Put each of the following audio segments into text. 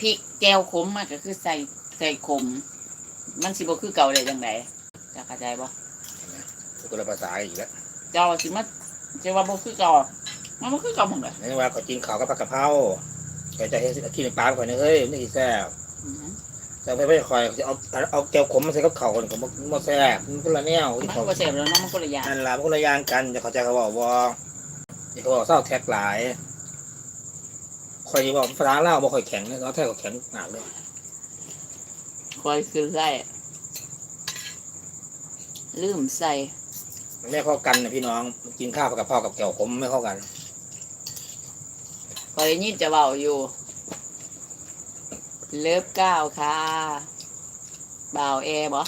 พริกแก้วขมมันก็คือใส่ใส่ขม มันสิบ่คือเก่าได้จังไดจะเข้าใจบ่คนละภาษาอีกแล้วเจ้าสิมาจะว่าบ่คือเก่ามันบ่คือเก่าหมดเลยนี่ว่าเขากินข้าวกับผักกะเพราก็จะเห็นกินปลาไปก่อนนะเฮ้ยนี่สิแซ่บอืมแต่ไม่ไม่คอยจะเอาเอาแก้วขมมาใส่กับข้าวกันก็บ่บ่แซ่บมันคนละแนวมันที่เขาก็แซ่บแล้วเนาะมันก็ละอย่างนั่นล่ะมันคนละอย่างกันจะเข้าใจเขาบอกว่าที่เขาบอกเศร้าแท็กหลาย คอยบอกภาษาเล่าวบ่ค่อยแข็งนะเขาแท็กก็แข็งหนักเลยคอยคือใส่ลืมใส่มันไม่เข้ากันนะพี่น้อง กินข้าวกับกะเพรากับแก้วขมไม่เข้ากันคอยได้ยินจะเว้าอยู่ เลิฟเก้าค่ะบ่าวแอร์บ่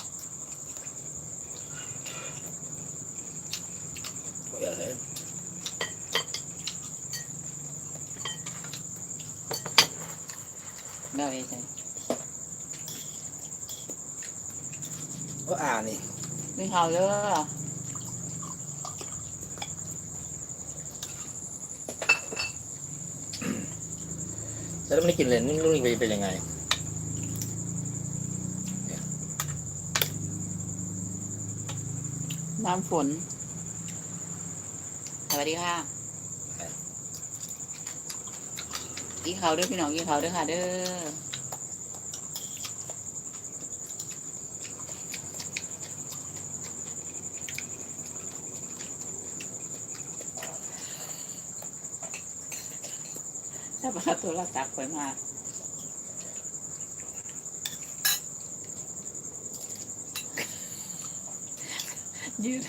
เดี๋ ยวเลยบ่าวแอร์ใช่ก็อ่านนี่ไม่เขาเด้อแล้วไม่ได้กินเลยนี่ไม่รู้จะเป็นยังไงน้ำฝนสวัสดีค่ะ กินเขาเด้อพี่น้องกินเขาเด้อค่ะเด้อถ้ามาโทรศัพท์ไปมายืด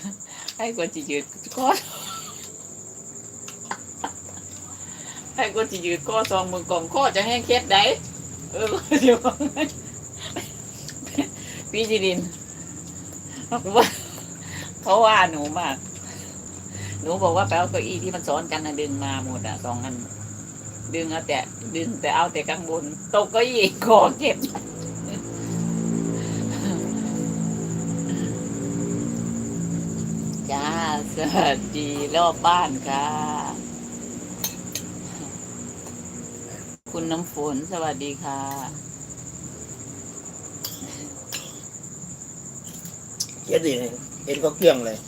ให้กว่าจะยืดก้อน ให้กว่าจะยืดก้อซองมือกล่องข้อจะแห้งเคล็ดได้เออเดี๋ยวพี่จิรินว่าเขาว่าหนูมาก หนูบอกว่าไปเอาเก้าอี้ที่มันซ้อนกันนะดึงมาหมดอะสองอัน ดึงเอาแต่ ดึงแต่เอาแต่ข้างบนตกเก็อีกคอเจ็บจ้าสวัสดีรอบบ้านค่ะ คุณน้ำฝน สวัสดีค่ะเจ็บดิเลยเอ็นก็เกลี้ยงเลย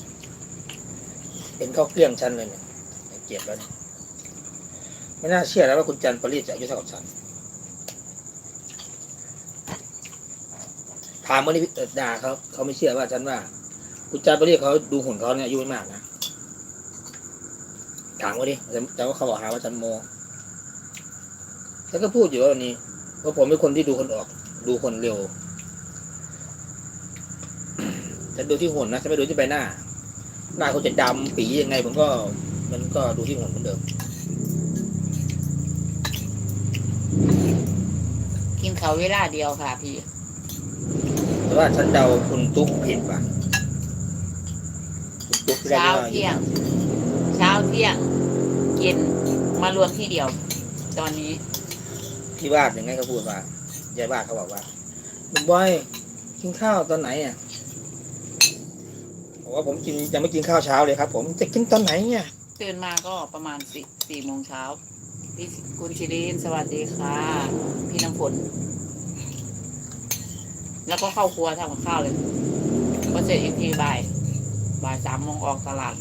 เอ็นก็เกลี้ยงฉันเลยเนี่ยเจ็บแล้วเนี่ยไม่น่าเชื่อแล้วว่าคุณจันทร์ปรีจะอายุเท่ากับฉัน ถามวันนี้เด่าเขาเขาไม่เชื่อว่าฉันว่า คุณจันทร์ปรีเขาดูหุ่นเขาเนี่ยอายุไม่มากนะถามว่าดิแต่ว่าเขาบอกหาว่าฉันโม ฉันก็พูดอยู่ว่าวันนี้ว่าผมเป็นคนที่ดูคนออก ดูคนเร็วฉันดูที่หุ่นนะฉันไม่ดูที่ใบหน้า หน้าเขาจะดำปียังไงผมก็ มันก็ดูที่หุ่นเหมือนเดิม กินเขาวเวลาเดียวค่ะพี่ แต่ว่าฉันเดาคุณตุ๊กผิดว่ะคุณตุ๊กที่ได้เช้าว่าเที่ยง เช้าเที่ยงเย็นมารวมที่เดียว ตอนนี้ พี่วาดยังไงเขาพูดว่ายายวาดเขาบอกว่าลุงบอยกินข้าวตอนไหนอะบอกว่าผมกินยังไม่กินข้าวเช้าเลยครับ ผมจะกินตอนไหนเนี่ยตื่นมาก็ประมาณสี่สี่โมงเช้าพี่คุณชิรินสวัสดีค่ะ พี่น้ำฝนแล้วก็เข้าครัวทำกับข้าวเลยก็เสร็จอีกทีบ่ายบ่ายสามโมงออกตลาด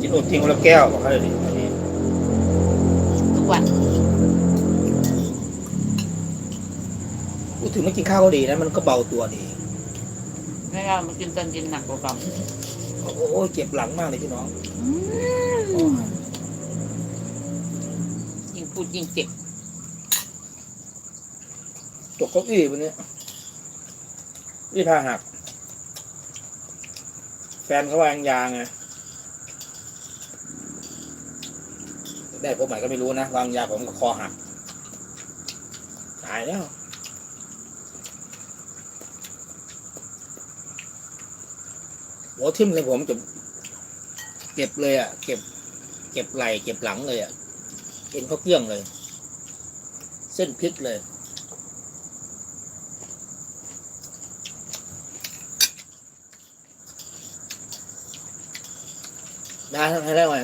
กินโอติงคนละแก้วบอกเขาเลยดิตอนนี้ทุกวัน พูดถึงไม่กินข้าวก็ดีนะมันก็เบาตัวดีไม่ว่ามันกินตอนกินหนักกว่าเก่าโอ้โหเจ็บหลังมากเลยพี่น้องยิ่งพูดยิ่งเจ็บตกเก้าอี้วันนี้นี่พาหัก แฟนเขาวางยางไงได้พวกใหม่ก็ไม่รู้นะ วางยาผมก็คอหัก ตายแล้ว หัวทิ่มเลยผมจะเก็บเลยอะ เก็บ เก็บไหลเก็บหลังเลยอะเอ็นเขาเกลี้ยงเลย เส้นพิษเลยได้ให้ได้ไหม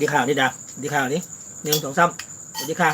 ดีข่าวนี่ดาดีข่าวนี้หนึ่งสองสามดีค่ะ